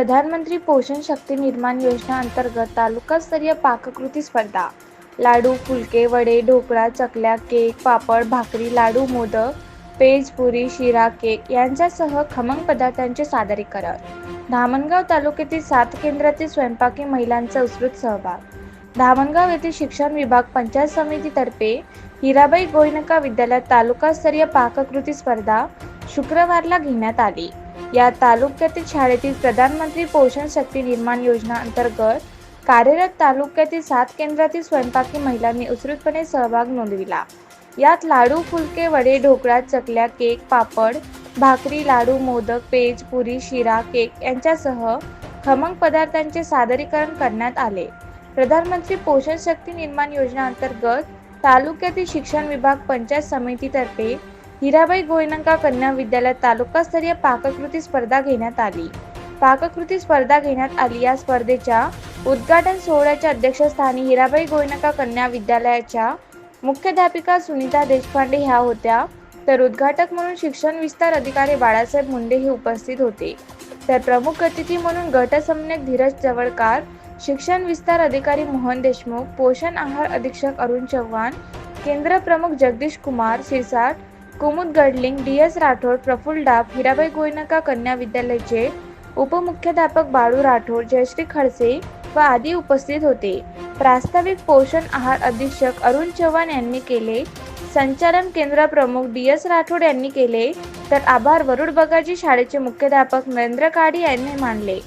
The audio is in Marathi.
प्रधानमंत्री पोषण शक्ती निर्माण योजना अंतर्गत तालुकास्तरीय पाककृती स्पर्धा. लाडू फुलके वडे ढोकळा चकल्या केक पापड भाकरी लाडू मोदक पेज पुरी शिरा केक यांच्यासह खमंग पदार्थांचे सादरीकरण. धामणगाव तालुक्यातील सात केंद्रातील स्वयंपाकी महिलांचा उत्स्फूर्त सहभाग. धामणगाव येथील शिक्षण विभाग पंचायत समितीतर्फे हिराबाई गोयनका विद्यालयात तालुकास्तरीय पाककृती स्पर्धा शुक्रवारला घेण्यात आली. या तालुक्यातील शाळेतील प्रधानमंत्री पोषण शक्ती निर्माण योजना अंतर्गत कार्यरत तालुक्यातील सात केंद्रातील स्वयंपाकी महिलांनी उत्स्फूर्तपणे सहभाग नोंदविला. यात लाडू फुलके वडे ढोकळा चकल्या केक पापड भाकरी लाडू मोदक पेज पुरी शिरा केक यांच्यासह खमंग पदार्थांचे सादरीकरण करण्यात आले. प्रधानमंत्री पोषण शक्ती निर्माण योजना अंतर्गत तालुक्यातील शिक्षण विभाग पंचायत समितीतर्फे हिराबाई गोयनका कन्या विद्यालयात तालुकास्तरीय पाककृती स्पर्धा घेण्यात आली. पाककृती स्पर्धा घेण्यात आली. या स्पर्धेच्या उद्घाटन सोहळ्याच्या अध्यक्षस्थानी हिराबाई गोयनका कन्या विद्यालयाच्या मुख्याध्यापिका सुनीता देशपांडे ह्या होत्या. तर उद्घाटक म्हणून शिक्षण विस्तार अधिकारी बाळासाहेब मुंडे हे उपस्थित होते. तर प्रमुख अतिथी म्हणून गटसम्यक धीरज जवळकार शिक्षण विस्तार अधिकारी मोहन देशमुख पोषण आहार अधीक्षक अरुण चव्हाण केंद्र प्रमुख जगदीश कुमार शिरसाट कुमुद गडलिंग डी एस राठोड प्रफुल्ल डाब हिराबाई गोयनका कन्या विद्यालयाचे उपमुख्याध्यापक बाळू राठोड जयश्री खडसे व आदी उपस्थित होते. प्रास्ताविक पोषण आहार अधीक्षक अरुण चव्हाण यांनी केले. संचालन केंद्र प्रमुख डी एस राठोड यांनी केले. तर आभार वरुड बगाजी शाळेचे मुख्याध्यापक नरेंद्र काडी यांनी मानले.